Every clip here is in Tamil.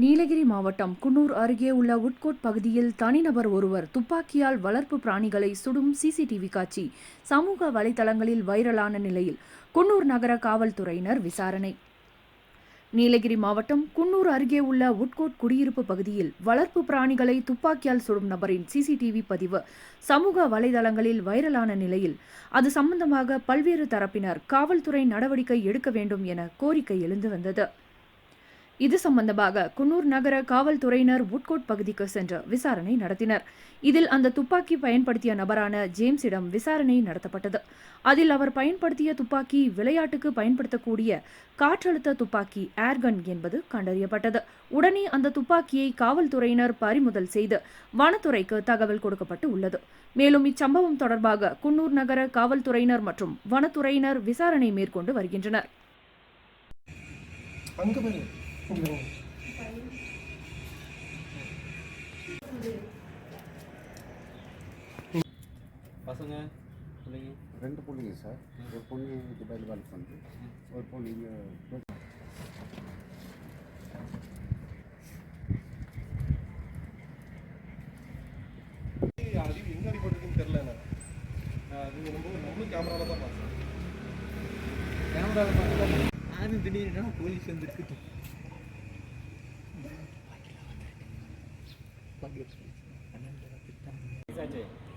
நீலகிரி மாவட்டம் குன்னூர் அருகே உள்ள உட்கோட் பகுதியில் தனிநபர் ஒருவர் துப்பாக்கியால் வளர்ப்பு பிராணிகளை சுடும் சிசிடிவி காட்சி சமூக வலைதளங்களில் வைரலான நிலையில் குன்னூர் நகர காவல்துறையினர் விசாரணை. நீலகிரி மாவட்டம் குன்னூர் அருகே உள்ள உட்கோட் குடியிருப்பு பகுதியில் வளர்ப்பு பிராணிகளை துப்பாக்கியால் சுடும் நபரின் சிசிடிவி பதிவு சமூக வலைதளங்களில் வைரலான நிலையில் அது சம்பந்தமாக பல்வேறு தரப்பினர் காவல்துறை நடவடிக்கை எடுக்க வேண்டும் என கோரிக்கை எழுந்து வந்தது. இது சம்பந்தமாக குன்னூர் நகர காவல்துறையினர் உட்கோட் பகுதிக்கு சென்று விசாரணை நடத்தினர். இதில் அந்த துப்பாக்கி பயன்படுத்திய நபரான ஜேம்ஸிடம் விசாரணை நடத்தப்பட்டது. அதில் அவர் பயன்படுத்திய துப்பாக்கி விளையாட்டுக்கு பயன்படுத்தக்கூடிய காற்றழுத்த துப்பாக்கி ஏர்கன் என்பது கண்டறியப்பட்டது. உடனே அந்த துப்பாக்கியை காவல்துறையினர் பறிமுதல் செய்து வனத்துறைக்கு தகவல் கொடுக்கப்பட்டு உள்ளது. மேலும் இச்சம்பவம் தொடர்பாக குன்னூர் நகர காவல்துறையினர் மற்றும் வனத்துறையினர் விசாரணை மேற்கொண்டு வருகின்றனர். பசங்க பிள்ளைங்க ரெண்டு பொண்ணுங்க சார் ஒரு பொண்ணு துபாயில் வேலை பண்ணுது ஒரு பொண்ணு இங்கே எங்க அடிபட்டிருக்குன்னு. நான் அது நம்ம நம்மளும் கேமரால தான் பார்த்தேன் கேமராவில் பார்த்தா நானும் திடீர்னு போலீஸ் வந்துருக்கு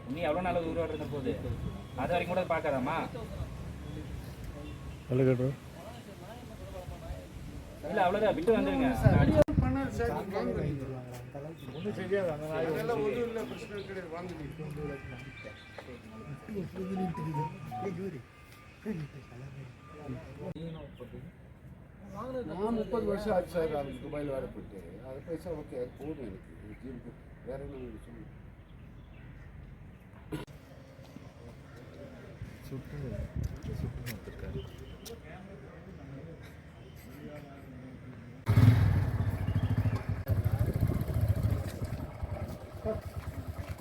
நீ எவ்வளோ நாள் உருவாடு இருந்த போது அது வரைக்கும் கூட பார்க்காதாம்மா இல்லை அவ்வளோதான் விட்டு வந்துருங்க அதெல்லாம் ஒன்றும் இல்லை பிரச்சனை கிடையாது வாங்கிட்டு நான் முப்பது வருஷம் ஆச்சு சார் அது துபாயில் வேலை போயிட்டு அது பைசா ஓகே அது போதும் எனக்கு ஜீவுக்கு வேற என்ன சொல்லு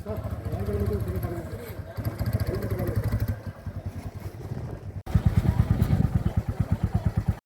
சார்